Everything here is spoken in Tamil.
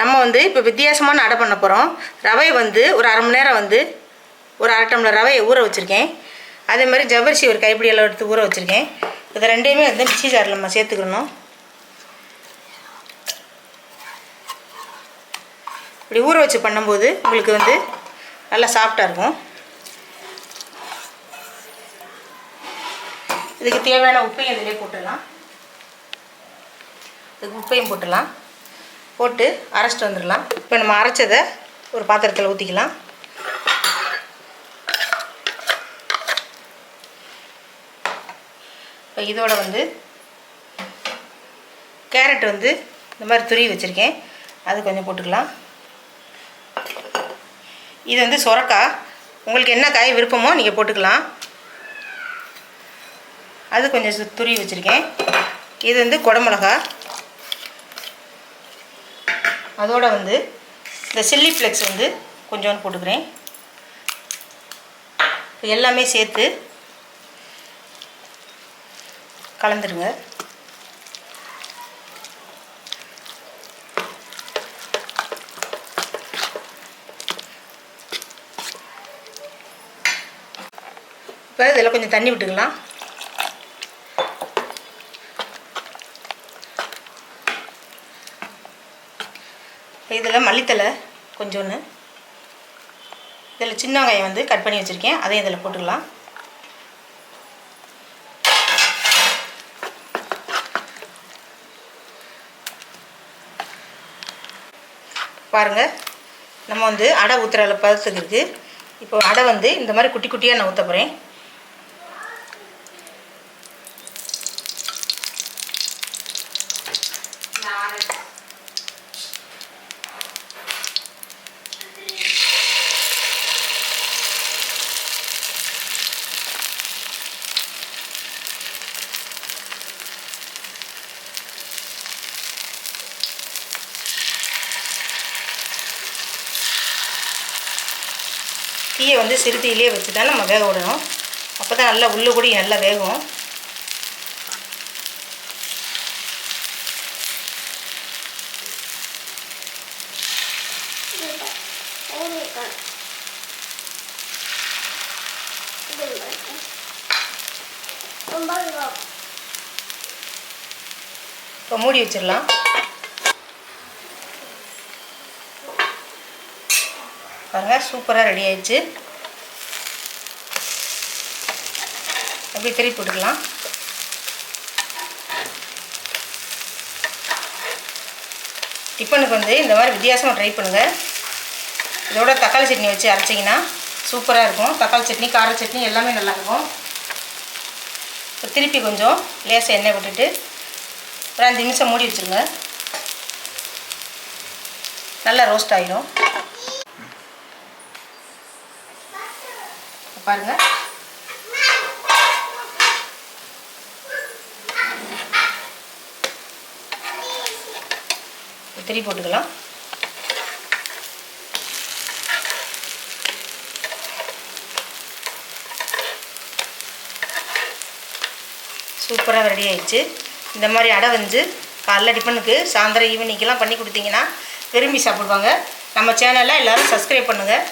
நம்ம வந்து இப்போ வித்தியாசமான அடை பண்ண போகிறோம் ரவையை வந்து ஒரு அரை மணி நேரம் வந்து ஒரு அரை டம்ளர் ரவையை ஊற வச்சுருக்கேன். அதே மாதிரி ஜவ்வரிசி ஒரு கைப்பிடி அளவு எடுத்து ஊற வச்சுருக்கேன். இதை ரெண்டையுமே வந்து மிக்சி ஜாரில் நம்ம சேர்த்துக்கணும். இப்படி ஊற வச்சு பண்ணும்போது உங்களுக்கு வந்து நல்லா சாஃப்டாக இருக்கும். இதுக்கு தேவையான உப்பையும் இதிலே போட்டுடலாம். இதுக்கு உப்பையும் போட்டுடலாம். போட்டு அரைச்சிட்டு வந்துடலாம். இப்போ நம்ம அரைச்சதை ஒரு பாத்திரத்தில் ஊற்றிக்கலாம் இப்போ இதோட வந்து கேரட் வந்து இந்த மாதிரி துருவி வச்சுருக்கேன். அது கொஞ்சம் போட்டுக்கலாம். இது வந்து சுரக்காய் உங்களுக்கு என்ன காய் விருப்பமோ நீங்கள் போட்டுக்கலாம். அது கொஞ்சம் துருவி வச்சுருக்கேன். இது வந்து குடமிளகா. அதோட வந்து இந்த சில்லி ஃப்ளெக்ஸ் வந்து கொஞ்சோண்டு போட்டுக்கிறேன். எல்லாமே சேர்த்து கலந்துருங்க. இப்போ இதில் கொஞ்சம் தண்ணி விட்டுக்கலாம். இதில் மல்லித்தலை கொஞ்சோன்னு. இதில் சின்ன வெங்காயம் வந்து கட் பண்ணி வச்சுருக்கேன். அதையும் இதில் போட்டுக்கலாம். பாருங்கள் நம்ம வந்து அடை ஊற்றுற பதத்துக்கு இருக்குது இப்போ அடை வந்து இந்த மாதிரி குட்டி குட்டியாக நான் ஊற்ற போகிறேன் தீயை வந்து சிறு வச்சு தான் நம்ம வேக விடணும். அப்போ தான் நல்லா உள்ளு கூடி நல்லா வேகும். இப்போ மூடி வச்சிடலாம். பாருங்கள் சூப்பராக ரெடி ஆயிடுச்சு. அப்படி திருப்பி போட்டுக்கலாம். டிஃபனுக்கு வந்து இந்த மாதிரி வித்தியாசமாக ட்ரை பண்ணுங்கள் இதோட தக்காளி சட்னி வச்சு அரைச்சிங்கன்னா சூப்பராக இருக்கும். தக்காளி சட்னி கார சட்னி எல்லாமே நல்லாயிருக்கும் இப்போ திருப்பி கொஞ்சம் லேசாக எண்ணெய் விட்டுட்டு ஒரு அஞ்சு நிமிஷம் மூடி வச்சுருங்க. நல்லா ரோஸ்ட் ஆகிடும் பாருங்க. உத்திரி போட்டுக்கலாம். சூப்பராக ரெடி ஆயிடுச்சு. இந்த மாதிரி அடை வந்து காலைல டிஃபனுக்கு சாயந்தரம் ஈவினிங்கெல்லாம் பண்ணி கொடுத்தீங்கன்னா விரும்பி சாப்பிடுவாங்க. நம்ம சேனலில் எல்லோரும் சப்ஸ்கிரைப் பண்ணுங்கள்